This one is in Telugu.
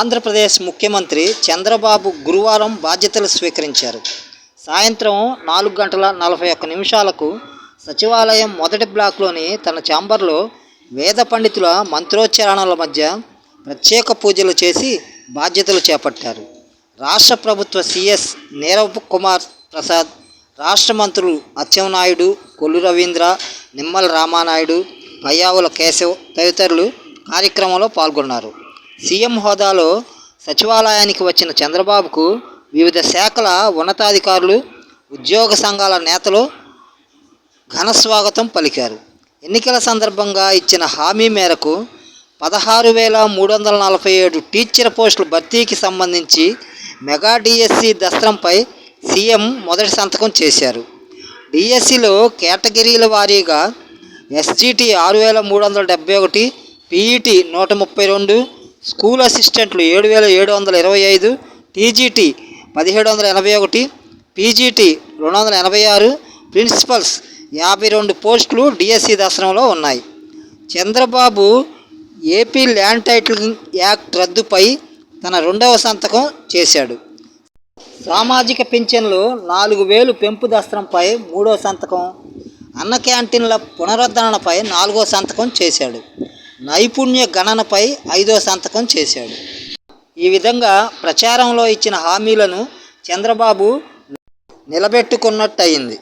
ఆంధ్రప్రదేశ్ ముఖ్యమంత్రి చంద్రబాబు గురువారం బాధ్యతలు స్వీకరించారు. సాయంత్రం నాలుగు గంటల నలభై ఒక్క నిమిషాలకు సచివాలయం మొదటి బ్లాక్లోని తన ఛాంబర్లో వేద పండితుల మంత్రోచ్చారణల మధ్య ప్రత్యేక పూజలు చేసి బాధ్యతలు చేపట్టారు. రాష్ట్ర ప్రభుత్వ సిఎస్ నీరవ్ కుమార్ ప్రసాద్ రాష్ట్ర మంత్రులు అచ్చెన్నాయుడు కొల్లు రవీంద్ర నిమ్మల రామానాయుడు పయ్యావుల కేశవ్ తదితరులు కార్యక్రమంలో పాల్గొన్నారు. సీఎం హోదాలో సచివాలయానికి వచ్చిన చంద్రబాబుకు వివిధ శాఖల ఉన్నతాధికారులు ఉద్యోగ సంఘాల నేతలు ఘన స్వాగతం పలికారు. ఎన్నికల సందర్భంగా ఇచ్చిన హామీ మేరకు పదహారు వేల మూడు వందల నలభై ఏడు టీచర్ పోస్టుల భర్తీకి సంబంధించి మెగా డిఎస్సి దస్త్రంపై సీఎం మొదటి సంతకం చేశారు. డిఎస్సిలో కేటగిరీల వారీగా ఎస్జిటి ఆరు వేల మూడు వందల డెబ్బై ఒకటి పీఈటీ నూట ముప్పై రెండు స్కూల్ అసిస్టెంట్లు ఏడు వేల ఏడు వందల ఇరవై ఐదు టీజీటీ పదిహేడు వందల ఎనభై ఒకటి పీజీటీ రెండు వందల ఎనభై ఆరు ప్రిన్సిపల్స్ యాభై రెండు పోస్టులు డిఎస్సి దర్శనంలో ఉన్నాయి. Chandrababu AP land titling act రద్దుపై తన రెండవ సంతకం చేశాడు. సామాజిక పింఛన్లు నాలుగు వేలు పెంపు దస్త్రంపై మూడో సంతకం అన్న క్యాంటీన్ల పునరుద్ధరణపై నాలుగో సంతకం చేశాడు. నైపుణ్య గణనపై ఐదో సంతకం చేశాడు. ఈ విధంగా ప్రచారంలో ఇచ్చిన హామీలను చంద్రబాబు నిలబెట్టుకున్నట్టయింది.